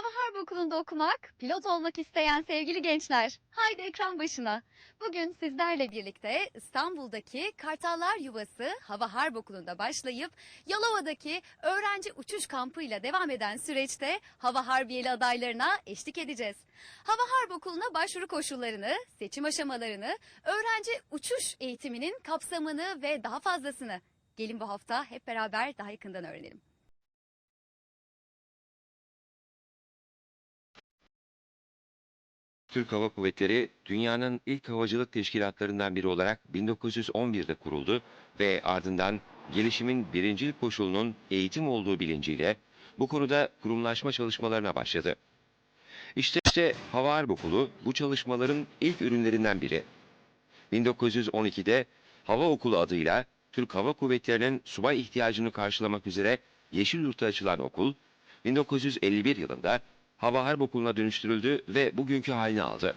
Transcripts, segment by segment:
Hava Harp Okulu'nda okumak, pilot olmak isteyen sevgili gençler, haydi ekran başına. Bugün sizlerle birlikte İstanbul'daki Kartallar Yuvası Hava Harp Okulu'nda başlayıp Yalova'daki öğrenci uçuş kampıyla devam eden süreçte Hava Harbiyeli adaylarına eşlik edeceğiz. Hava Harp Okulu'na başvuru koşullarını, seçim aşamalarını, öğrenci uçuş eğitiminin kapsamını ve daha fazlasını gelin bu hafta hep beraber daha yakından öğrenelim. Türk Hava Kuvvetleri dünyanın ilk havacılık teşkilatlarından biri olarak 1911'de kuruldu ve ardından gelişimin birincil koşulunun eğitim olduğu bilinciyle bu konuda kurumlaşma çalışmalarına başladı. İşte, işte Hava Harp Okulu bu çalışmaların ilk ürünlerinden biri. 1912'de Hava Okulu adıyla Türk Hava Kuvvetleri'nin subay ihtiyacını karşılamak üzere Yeşilyurt'ta açılan okul, 1951 yılında Hava Harp Okulu'na dönüştürüldü ve bugünkü halini aldı.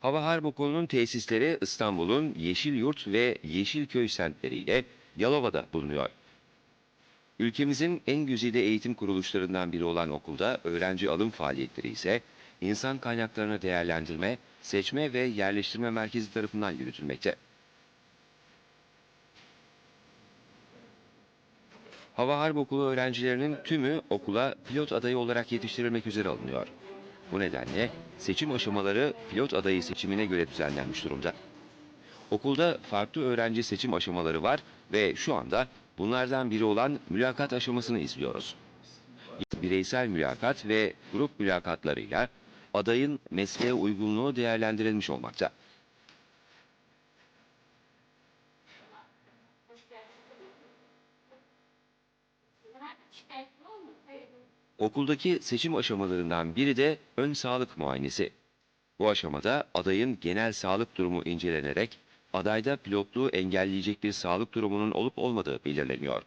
Hava Harp Okulu'nun tesisleri İstanbul'un Yeşilyurt ve Yeşilköy semtleriyle Yalova'da bulunuyor. Ülkemizin en güzide eğitim kuruluşlarından biri olan okulda öğrenci alım faaliyetleri ise insan kaynaklarını değerlendirme, seçme ve yerleştirme merkezi tarafından yürütülmekte. Hava Harp Okulu öğrencilerinin tümü okula pilot adayı olarak yetiştirilmek üzere alınıyor. Bu nedenle seçim aşamaları pilot adayı seçimine göre düzenlenmiş durumda. Okulda farklı öğrenci seçim aşamaları var ve şu anda bunlardan biri olan mülakat aşamasını izliyoruz. Bireysel mülakat ve grup mülakatlarıyla adayın mesleğe uygunluğu değerlendirilmiş olmakta. Okuldaki seçim aşamalarından biri de ön sağlık muayenesi. Bu aşamada adayın genel sağlık durumu incelenerek adayda pilotluğu engelleyecek bir sağlık durumunun olup olmadığı belirleniyor.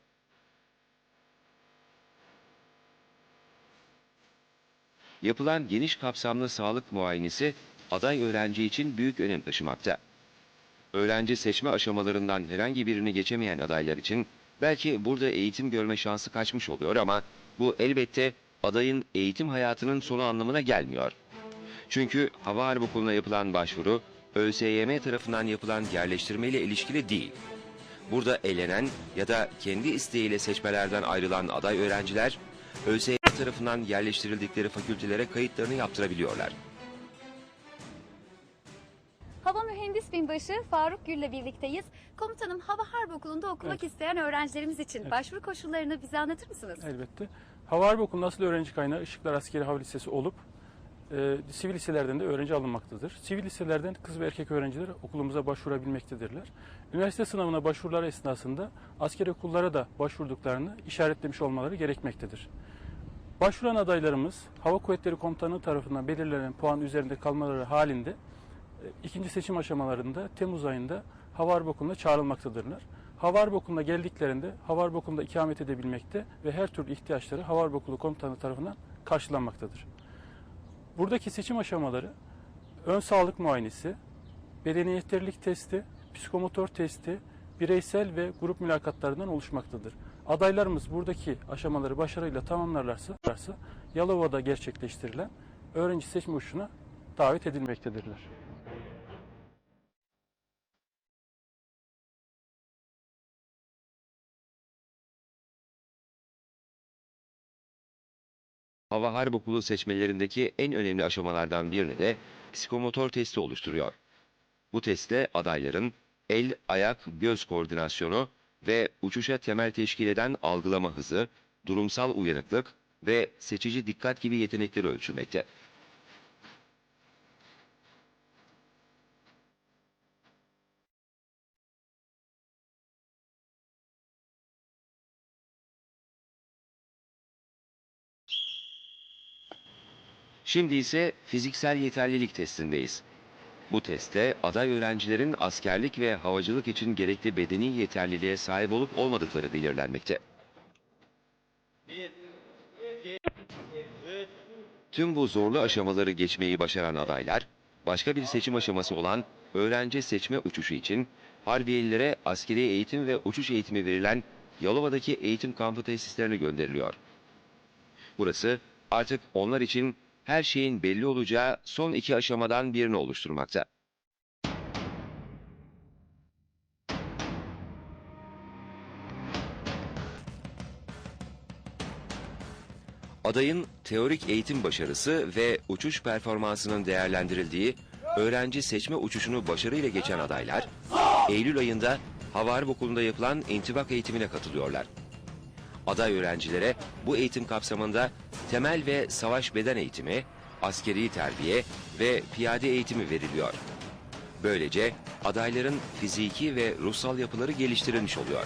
Yapılan geniş kapsamlı sağlık muayenesi aday öğrenci için büyük önem taşımakta. Öğrenci seçme aşamalarından herhangi birini geçemeyen adaylar için belki burada eğitim görme şansı kaçmış oluyor ama bu elbette adayın eğitim hayatının sonu anlamına gelmiyor. Çünkü Hava Harp Okulu'na yapılan başvuru ÖSYM tarafından yapılan yerleştirme ile ilişkili değil. Burada elenen ya da kendi isteğiyle seçmelerden ayrılan aday öğrenciler ÖSYM tarafından yerleştirildikleri fakültelere kayıtlarını yaptırabiliyorlar. Hava Mühendis Binbaşı Faruk Gül'le birlikteyiz. Komutanım Hava Harp Okulu'nda okumak isteyen öğrencilerimiz için başvuru koşullarını bize anlatır mısınız? Elbette. Hava Harp Okulu'nun asıl öğrenci kaynağı Işıklar Askeri Hava Lisesi olup e, sivil liselerden de öğrenci alınmaktadır. Sivil liselerden kız ve erkek öğrenciler okulumuza başvurabilmektedirler. Üniversite sınavına başvuruları esnasında askeri okullara da başvurduklarını işaretlemiş olmaları gerekmektedir. Başvuran adaylarımız Hava Kuvvetleri Komutanı tarafından belirlenen puan üzerinde kalmaları halinde ikinci seçim aşamalarında Temmuz ayında Hava Harp Okulu'na çağrılmaktadırlar. Hava Harp Okulu'na geldiklerinde Hava Harp Okulu'nda ikamet edebilmekte ve her türlü ihtiyaçları Hava Harp Okulu Komutanı tarafından karşılanmaktadır. Buradaki seçim aşamaları ön sağlık muayenesi, bedeni yeterlilik testi, psikomotor testi, bireysel ve grup mülakatlarından oluşmaktadır. Adaylarımız buradaki aşamaları başarıyla tamamlarlarsa Yalova'da gerçekleştirilen öğrenci seçme uçuşuna davet edilmektedirler. Hava Harp Okulu seçmelerindeki en önemli aşamalardan birini de psikomotor testi oluşturuyor. Bu testte adayların el, ayak, göz koordinasyonu ve uçuşa temel teşkil eden algılama hızı, durumsal uyanıklık ve seçici dikkat gibi yetenekleri ölçülmekte. Şimdi ise fiziksel yeterlilik testindeyiz. Bu testte aday öğrencilerin askerlik ve havacılık için gerekli bedeni yeterliliğe sahip olup olmadıkları belirlenmekte. Tüm bu zorlu aşamaları geçmeyi başaran adaylar, başka bir seçim aşaması olan öğrenci seçme uçuşu için Harbiyelilere askeri eğitim ve uçuş eğitimi verilen Yalova'daki eğitim kampı tesislerine gönderiliyor. Burası artık onlar için her şeyin belli olacağı son iki aşamadan birini oluşturmakta. Adayın teorik eğitim başarısı ve uçuş performansının değerlendirildiği öğrenci seçme uçuşunu başarıyla geçen adaylar, Eylül ayında Hava Harp Okulu'nda yapılan intibak eğitimine katılıyorlar. Aday öğrencilere bu eğitim kapsamında temel ve savaş beden eğitimi, askeri terbiye ve piyade eğitimi veriliyor. Böylece adayların fiziki ve ruhsal yapıları geliştirilmiş oluyor.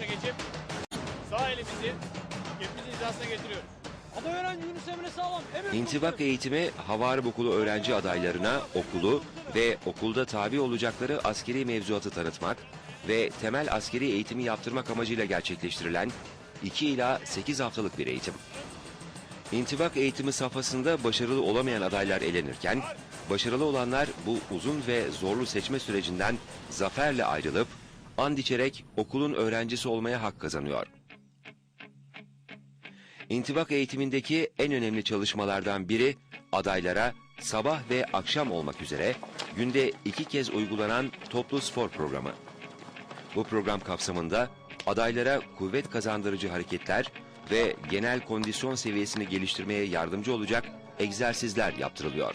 Geçip sağ elimizi cebimizin hizasına getiriyoruz. Aday öğrenci Yunus Emre Sağlam. Emre İntibak eğitimi Hava Harp Okulu öğrenci adaylarına okulu ve okulda tabi olacakları askeri mevzuatı tanıtmak ve temel askeri eğitimi yaptırmak amacıyla gerçekleştirilen 2 ila 8 haftalık bir eğitim. İntibak eğitimi safhasında başarılı olamayan adaylar elenirken, başarılı olanlar bu uzun ve zorlu seçme sürecinden zaferle ayrılıp, and içerek okulun öğrencisi olmaya hak kazanıyor. İntibak eğitimindeki en önemli çalışmalardan biri adaylara sabah ve akşam olmak üzere günde iki kez uygulanan toplu spor programı. Bu program kapsamında adaylara kuvvet kazandırıcı hareketler ve genel kondisyon seviyesini geliştirmeye yardımcı olacak egzersizler yaptırılıyor.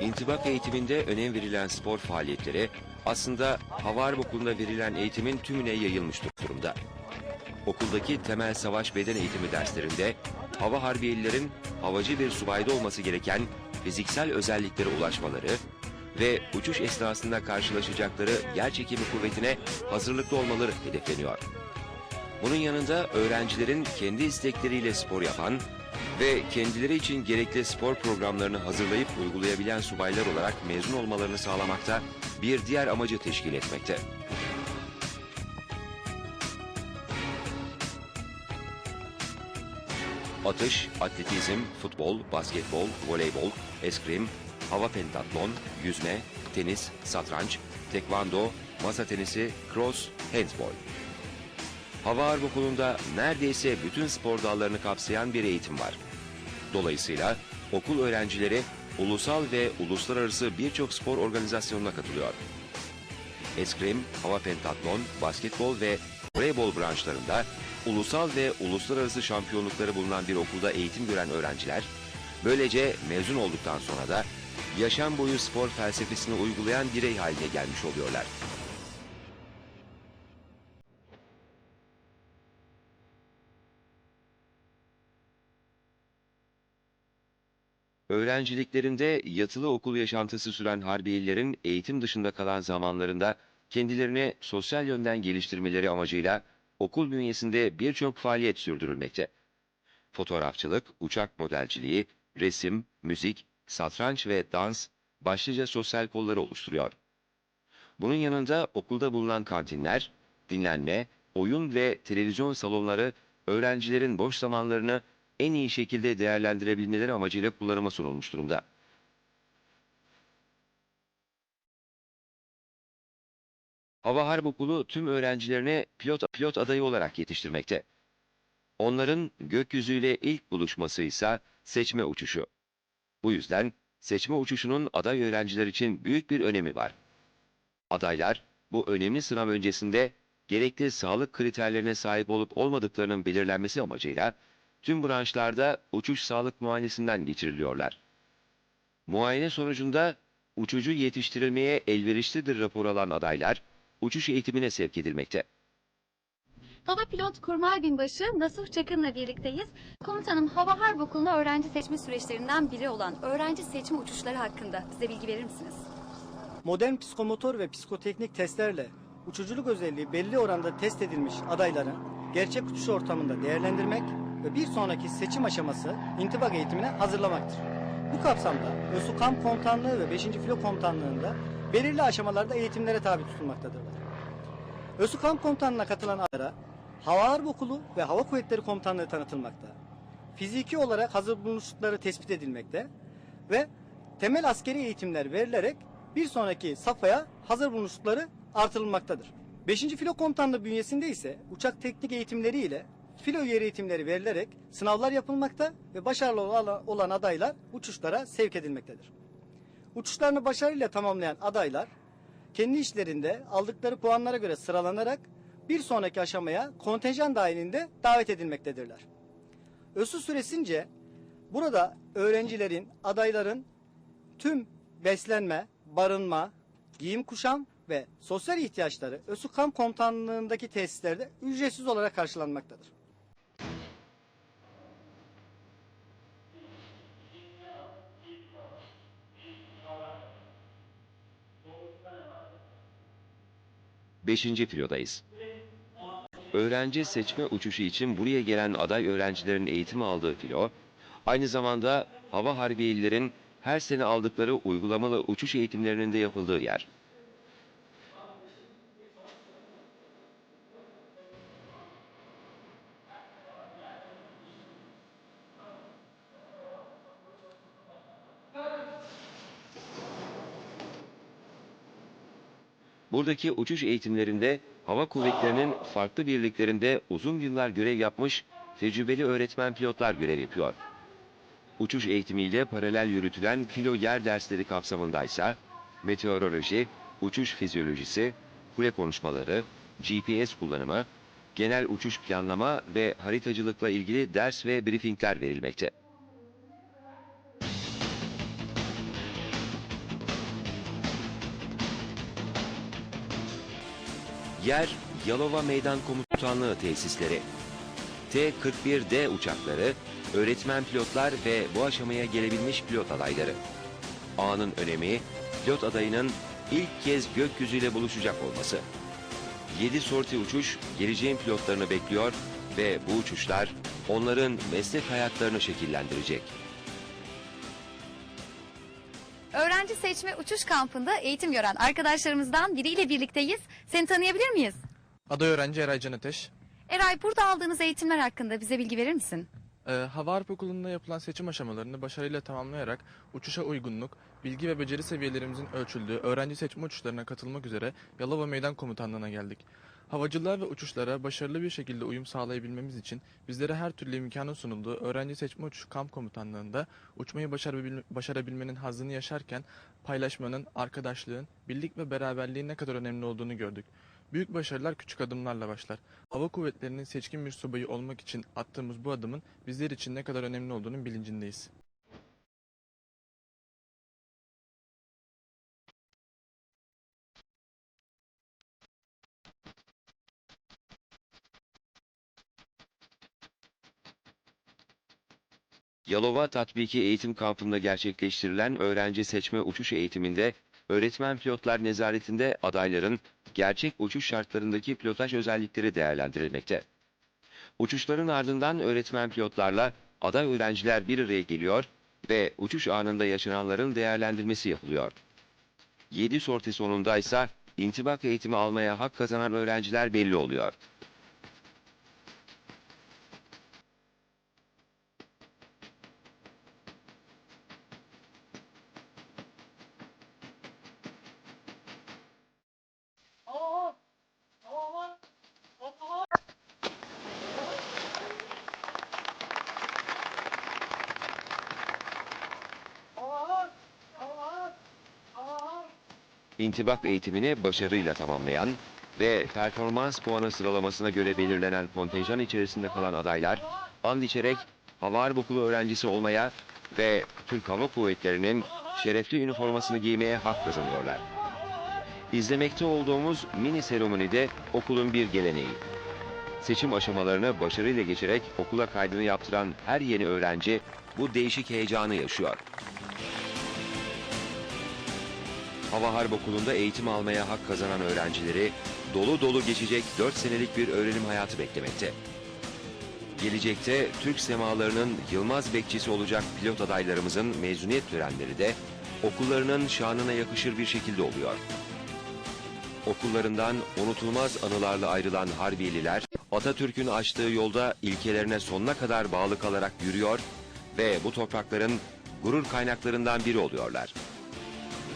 İntibak eğitiminde önem verilen spor faaliyetleri aslında Hava Harp Okulu'nda verilen eğitimin tümüne yayılmış durumda. Okuldaki temel savaş beden eğitimi derslerinde hava harbiyelilerin havacı bir subayda olması gereken fiziksel özelliklere ulaşmaları ve uçuş esnasında karşılaşacakları yer çekimi kuvvetine hazırlıklı olmaları hedefleniyor. Bunun yanında öğrencilerin kendi istekleriyle spor yapan ve kendileri için gerekli spor programlarını hazırlayıp uygulayabilen subaylar olarak mezun olmalarını sağlamakta bir diğer amacı teşkil etmekte. Atış, atletizm, futbol, basketbol, voleybol, eskrim, hava pentatlon, yüzme, tenis, satranç, tekvando, masa tenisi, cross, handball. Hava Harp Okulu'nda neredeyse bütün spor dallarını kapsayan bir eğitim var. Dolayısıyla okul öğrencileri ulusal ve uluslararası birçok spor organizasyonuna katılıyor. Eskrim, hava pentatlon, basketbol ve voleybol branşlarında ulusal ve uluslararası şampiyonlukları bulunan bir okulda eğitim gören öğrenciler, böylece mezun olduktan sonra da yaşam boyu spor felsefesini uygulayan birey haline gelmiş oluyorlar. Öğrenciliklerinde yatılı okul yaşantısı süren harbiyelilerin eğitim dışında kalan zamanlarında kendilerini sosyal yönden geliştirmeleri amacıyla okul bünyesinde birçok faaliyet sürdürülmekte. Fotoğrafçılık, uçak modelciliği, resim, müzik, satranç ve dans başlıca sosyal kolları oluşturuyor. Bunun yanında okulda bulunan kantinler, dinlenme, oyun ve televizyon salonları öğrencilerin boş zamanlarını en iyi şekilde değerlendirebilmeleri amacıyla kullanıma sunulmuş durumda. Hava Harp Okulu tüm öğrencilerine pilot, pilot adayı olarak yetiştirmekte. Onların gökyüzüyle ilk buluşması ise seçme uçuşu. Bu yüzden seçme uçuşunun aday öğrenciler için büyük bir önemi var. Adaylar bu önemli sınav öncesinde gerekli sağlık kriterlerine sahip olup olmadıklarının belirlenmesi amacıyla tüm branşlarda uçuş sağlık muayenesinden geçiriliyorlar. Muayene sonucunda uçucu yetiştirilmeye elverişlidir rapor alan adaylar uçuş eğitimine sevk edilmekte. Hava Pilot Kurmay Binbaşı Nasuh Çakın'la birlikteyiz. Komutanım Hava Harp Okulu'nda öğrenci seçme süreçlerinden biri olan öğrenci seçme uçuşları hakkında bize bilgi verir misiniz? Modern psikomotor ve psikoteknik testlerle uçuculuk özelliği belli oranda test edilmiş adayların gerçek uçuş ortamında değerlendirmek ve bir sonraki seçim aşaması intibak eğitimine hazırlamaktır. Bu kapsamda ÖSUKAM Komutanlığı ve 5. Filo Komutanlığı'nda belirli aşamalarda eğitimlere tabi tutulmaktadırlar. ÖSUKAM Komutanlığı'na katılan adaylara Hava Harp Okulu ve Hava Kuvvetleri Komutanlığı tanıtılmakta. Fiziki olarak hazır bulunuşlukları tespit edilmekte ve temel askeri eğitimler verilerek bir sonraki safhaya hazır bulunuşlukları artırılmaktadır. 5. Filo Komutanlığı bünyesinde ise uçak teknik eğitimleri ile filo yer eğitimleri verilerek sınavlar yapılmakta ve başarılı olan adaylar uçuşlara sevk edilmektedir. Uçuşlarını başarıyla tamamlayan adaylar kendi işlerinde aldıkları puanlara göre sıralanarak bir sonraki aşamaya kontenjan dahilinde davet edilmektedirler. ÖSÜ süresince burada öğrencilerin, adayların tüm beslenme, barınma, giyim kuşam ve sosyal ihtiyaçları ÖSÜ Kamp Komutanlığı'ndaki tesislerde ücretsiz olarak karşılanmaktadır. Beşinci filodayız. Öğrenci seçme uçuşu için buraya gelen aday öğrencilerin eğitim aldığı filo, aynı zamanda hava harbiyelilerin her sene aldıkları uygulamalı uçuş eğitimlerinin de yapıldığı yer. Buradaki uçuş eğitimlerinde hava kuvvetlerinin farklı birliklerinde uzun yıllar görev yapmış tecrübeli öğretmen pilotlar görev yapıyor. Uçuş eğitimiyle paralel yürütülen filo yer dersleri kapsamındaysa meteoroloji, uçuş fizyolojisi, kule konuşmaları, GPS kullanımı, genel uçuş planlama ve haritacılıkla ilgili ders ve briefingler verilmekte. Yer Yalova Meydan Komutanlığı tesisleri. T-41D uçakları, öğretmen pilotlar ve bu aşamaya gelebilmiş pilot adayları. Anın önemi, pilot adayının ilk kez gökyüzüyle buluşacak olması. 7 sorti uçuş geleceğin pilotlarını bekliyor ve bu uçuşlar onların meslek hayatlarını şekillendirecek. Öğrenci seçme uçuş kampında eğitim gören arkadaşlarımızdan biriyle birlikteyiz. Seni tanıyabilir miyiz? Aday öğrenci Eray Can Ateş. Eray burada aldığınız eğitimler hakkında bize bilgi verir misin? Ee, Hava Harp Okulu'nda yapılan seçim aşamalarını başarıyla tamamlayarak uçuşa uygunluk, bilgi ve beceri seviyelerimizin ölçüldüğü öğrenci seçme uçuşlarına katılmak üzere Yalova Meydan Komutanlığı'na geldik. Havacılığa ve uçuşlara başarılı bir şekilde uyum sağlayabilmemiz için bizlere her türlü imkanın sunulduğu öğrenci seçme uçuş kamp komutanlığında uçmayı başarabil- başarabilmenin hazzını yaşarken paylaşmanın, arkadaşlığın, birlik ve beraberliğin ne kadar önemli olduğunu gördük. Büyük başarılar küçük adımlarla başlar. Hava kuvvetlerinin seçkin bir subayı olmak için attığımız bu adımın bizler için ne kadar önemli olduğunun bilincindeyiz. Yalova Tatbiki Eğitim Kampı'nda gerçekleştirilen öğrenci seçme uçuş eğitiminde öğretmen pilotlar nezaretinde adayların gerçek uçuş şartlarındaki pilotaj özellikleri değerlendirilmekte. Uçuşların ardından öğretmen pilotlarla aday öğrenciler bir araya geliyor ve uçuş anında yaşananların değerlendirmesi yapılıyor. 7 sorti sonunda ise intibak eğitimi almaya hak kazanan öğrenciler belli oluyor. İntibak eğitimini başarıyla tamamlayan ve performans puanı sıralamasına göre belirlenen kontenjan içerisinde kalan adaylar and içerek Hava Okulu öğrencisi olmaya ve Türk Hava Kuvvetleri'nin şerefli üniformasını giymeye hak kazanıyorlar. İzlemekte olduğumuz mini seremonide okulun bir geleneği. Seçim aşamalarını başarıyla geçerek okula kaydını yaptıran her yeni öğrenci bu değişik heyecanı yaşıyor. Hava Harp Okulu'nda eğitim almaya hak kazanan öğrencileri dolu dolu geçecek 4 senelik bir öğrenim hayatı beklemekte. Gelecekte Türk semalarının yılmaz bekçisi olacak pilot adaylarımızın mezuniyet törenleri de okullarının şanına yakışır bir şekilde oluyor. Okullarından unutulmaz anılarla ayrılan Harbiyeliler, Atatürk'ün açtığı yolda ilkelerine sonuna kadar bağlı kalarak yürüyor ve bu toprakların gurur kaynaklarından biri oluyorlar.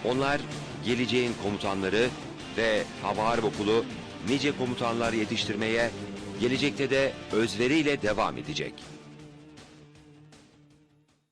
Onlar geleceğin komutanları ve Hava Harp Okulu nice komutanlar yetiştirmeye gelecekte de özveriyle devam edecek.